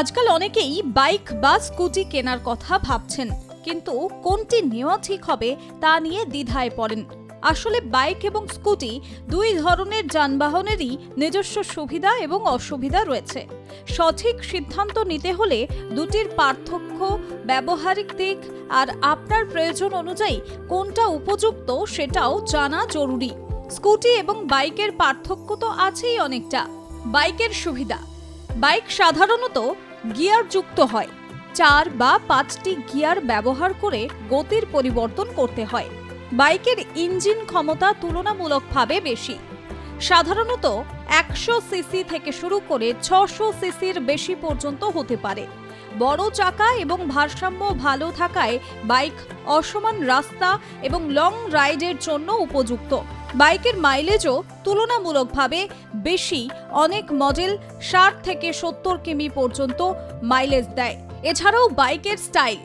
আজকাল অনেকেই বাইক বা স্কুটি কেনার কথা ভাবছেন, কিন্তু কোনটি নেওয়া ঠিক হবে তা নিয়ে দ্বিধায় পড়েন। আসলে বাইক এবং স্কুটি দুই ধরনের যানবাহনেরই নিজস্ব সুবিধা এবং অসুবিধা রয়েছে। সঠিক সিদ্ধান্ত নিতে হলে দুটির পার্থক্য, ব্যবহারিক দিক আর আপনার প্রয়োজন অনুযায়ী কোনটা উপযুক্ত সেটাও জানা জরুরি। স্কুটি এবং বাইকের পার্থক্য তো আছেই অনেকটা। বাইকের সুবিধা। বাইক সাধারণত গিয়ারযুক্ত হয়। চার বা পাঁচটি গিয়ার ব্যবহার করে গতির পরিবর্তন করতে হয়। বাইকের ইঞ্জিন ক্ষমতা তুলনামূলকভাবে বেশি। সাধারণত একশো সিসি থেকে শুরু করে ছশো সিসির বেশি পর্যন্ত হতে পারে। বড় চাকা এবং ভারসাম্য ভালো থাকায় বাইক অসমান রাস্তা এবং লং রাইডের জন্য উপযুক্ত। বাইকের মাইলেজও তুলনামূলকভাবে বেশি, অনেক মডেল ষাট থেকে সত্তর কিমি পর্যন্ত মাইলেজ দেয়। এছাড়াও বাইকের স্টাইল,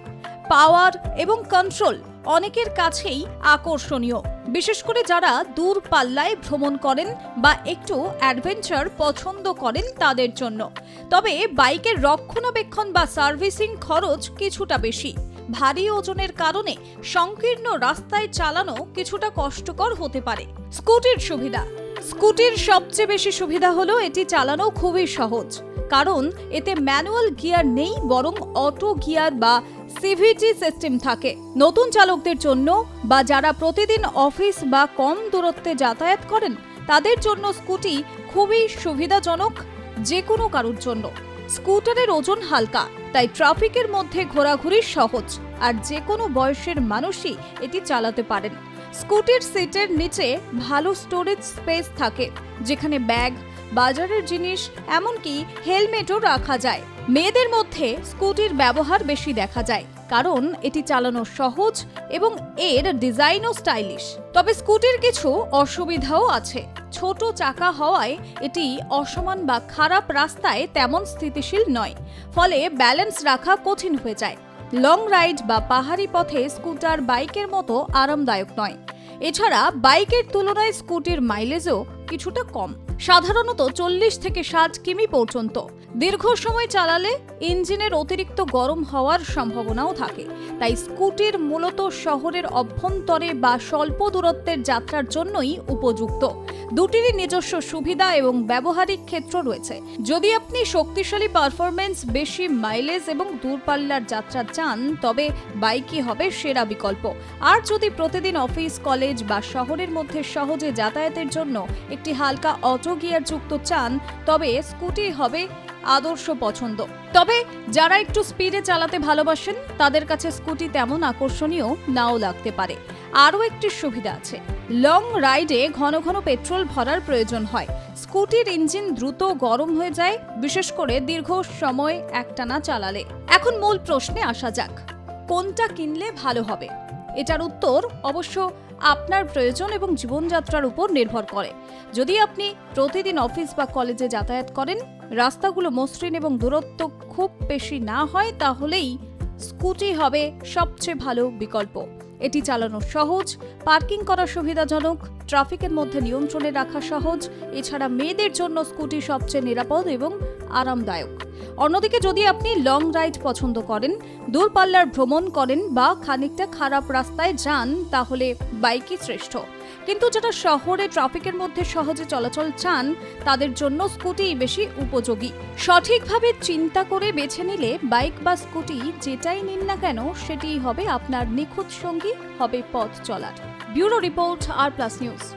পাওয়ার এবং কন্ট্রোল অনেকের কাছেই আকর্ষণীয়। বিশেষ করে যারা দূর পাল্লায় ভ্রমণ করেন বা একটু অ্যাডভেঞ্চার পছন্দ করেন তাদের জন্য। তবে বাইকের রক্ষণাবেক্ষণ বা সার্ভিসিং খরচ কিছুটা বেশি। ভারী ওজনের কারণে সংকীর্ণ রাস্তায় চালানো কিছুটা কষ্টকর হতে পারে। স্কুটির সুবিধা। স্কুটির সবচেয়ে বেশি সুবিধা হলো এটি চালানো খুবই সহজ। কারণ এতে ম্যানুয়াল গিয়ার নেই, বরং অটো গিয়ার বা সিভিটি সিস্টেম থাকে। নতুন চালকদের জন্য বা যারা প্রতিদিন অফিস বা কম দূরত্বে যাতায়াত করেন, তাদের জন্য স্কুটি খুবই সুবিধাজনক যে কোনো কারোর জন্য। স্কুটারের ওজন হালকা, তাই ট্রাফিকের মধ্যে ঘোরাঘুরি সহজ, আর যে কোনো বয়সের মানুষই এটি চালাতে পারেন। স্কুটির সিটের নিচে ভালো স্টোরেজ স্পেস থাকে, যেখানে ব্যাগ, বাজারের জিনিস, এমনকি হেলমেটও রাখা যায়। মেয়েদের মধ্যে স্কুটির ব্যবহার বেশি দেখা যায়, কারণ এটি চালানো সহজ এবং এর ডিজাইনও স্টাইলিশ। তবে স্কুটির কিছু অসুবিধাও আছে। ছোট চাকা হওয়ায় এটি অসমান বা খারাপ রাস্তায় তেমন স্থিতিশীল নয়, ফলে ব্যালেন্স রাখা কঠিন হয়ে যায়। লং রাইড বা পাহাড়ি পথে স্কুটার, বাইকের মতো আরামদায়ক নয়। এছাড়া বাইকের তুলনায় স্কুটির মাইলেজও কিছুটা কম। সাধারণত চল্লিশ থেকে ষাট কিমি পর্যন্ত। দীর্ঘ সময় চালালে ইঞ্জিনের অতিরিক্ত গরম হওয়ার সম্ভাবনাও থাকে। তাই স্কুটির মূলত শহরের অভ্যন্তরে বা স্বল্প দূরত্বের যাত্রার জন্যই উপযুক্ত। দুটিরই নিজস্ব সুবিধা এবং ব্যবহারিক ক্ষেত্র রয়েছে। যদি আপনি শক্তিশালী পারফরমেন্স বেশি মাইলেজ এবং দূরপাল্লার যাত্রা চান, তবে বাইকই হবে সেরা বিকল্প। আর যদি প্রতিদিন অফিস, কলেজ বা শহরের মধ্যে সহজে যাতায়াতের জন্য একটি হালকা অটো গিয়ার যুক্ত চান, তবে স্কুটি হবে আদর্শ পছন্দ। তবে যারা একটু স্পিডে চালাতে ভালোবাসেন, তাদের কাছে স্কুটি তেমন আকর্ষণীয় নাও লাগতে পারে। আরও একটি সুবিধা আছে। লং রাইডে ঘন ঘন পেট্রোল ভরার প্রয়োজন হয়। স্কুটির ইঞ্জিন দ্রুত গরম হয়ে যায়, বিশেষ করে দীর্ঘ সময় একটানা চালালে। এখন মূল প্রশ্নে আসা যাক, কোনটা কিনলে ভালো হবে? এটার উত্তর অবশ্য আপনার প্রয়োজন এবং জীবনযাত্রার উপর নির্ভর করে। যদি আপনি প্রতিদিন অফিস বা কলেজে যাতায়াত করেন, রাস্তাগুলো মসৃণ এবং দূরত্ব খুব বেশি না হয়, তাহলেই স্কুটি হবে সবচেয়ে ভালো বিকল্প। এটি চালানো সহজ, পার্কিং করা সুবিধাজনক, ট্রাফিকের মধ্যে নিয়ন্ত্রণে রাখা সহজ, এছাড়া মেয়েদের জন্য স্কুটি সবচেয়ে নিরাপদ এবং আরামদায়ক। অন্যদিকে যদি আপনি লং রাইড পছন্দ করেন, দূরপাল্লার ভ্রমণ করেন বা খানিকটা খারাপ রাস্তায় যান, তাহলে বাইকই শ্রেষ্ঠ। কিন্তু যারা শহরে ট্রাফিকের মধ্যে সহজে চলাচল চান, তাদের জন্য স্কুটি বেশি উপযোগী। সঠিকভাবে চিন্তা করে বেছে নিলে বাইক বা স্কুটি যেটাই নিন না কেন, সেটিই হবে আপনার নিখুঁত সঙ্গী, হবে পথ চলার। ব্যুরো রিপোর্ট আর প্লাস নিউজ